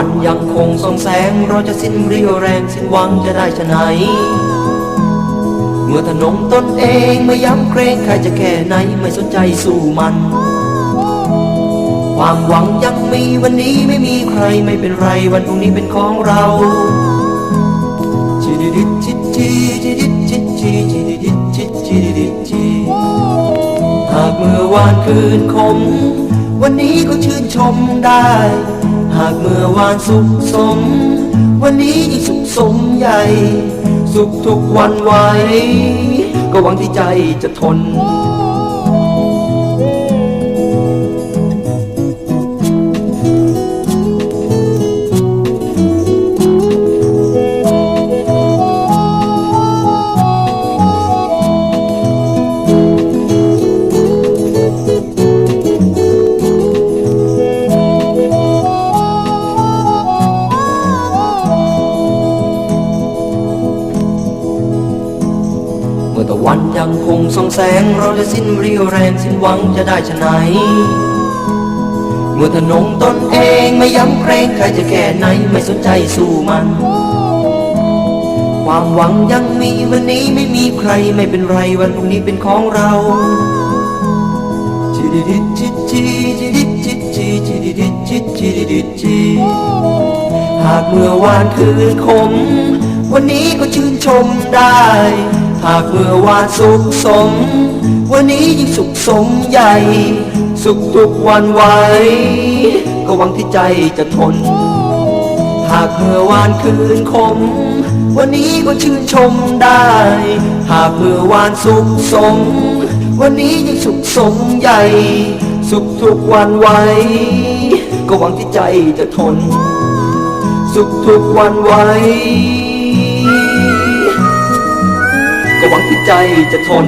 วันยังคงส่องแสง เราจะสิ้นเรี่ยวแรงสิ้นหวังจะได้ชะไหน เมื่อถนนตนเองไม่ย้ำเกรงใครจะแค่ไหนไม่สนใจสู้มัน ความหวังยังมีวันนี้ไม่มีใครไม่เป็นไรวันพรุ่งนี้เป็นของเราจิดิดิจิจิจิดิจิจิจิดิดิจิจิดิจิหากเมื่อวานคืนคมวันนี้ก็ชื่นชมได้ หากเมื่อวานสุขสม วันนี้ยิ่งสุขสมใหญ่ สุขทุกวันไหวก็หวังที่ใจจะทน มื่อตะวันยังคงส่องแสง เราจะสิ้นเรี่ยวแรงสิ้นหวังจะได้ชะไหนเมื่อถนนตนเองไม่ย้ำเกรงใครจะแค่ไหนไม่สนใจสู้มัน ความหวังยังมีวันนี้ไม่มีใครไม่เป็นไรวันพรุ่งนี้เป็นของเราจิดิดิจิจิจิดิจิจิจิดิดิจิจิดิดิจิหากเมื่อวานคืนคมวันนี้ก็ชื่นชมได้ หากเมื่อวานสุขสม วันนี้ยิ่งสุขสมใหญ่ สุขทุกวันไหวก็หวังที่ใจจะทน หากเมื่อวานคืนคม วันนี้ก็ชื่นชมได้ หากเมื่อวานสุขสม วันนี้ยิ่งสุขสมใหญ่ สุขทุกวันไหวก็หวังที่ใจจะทน สุขทุกวันไหว ใจจะทน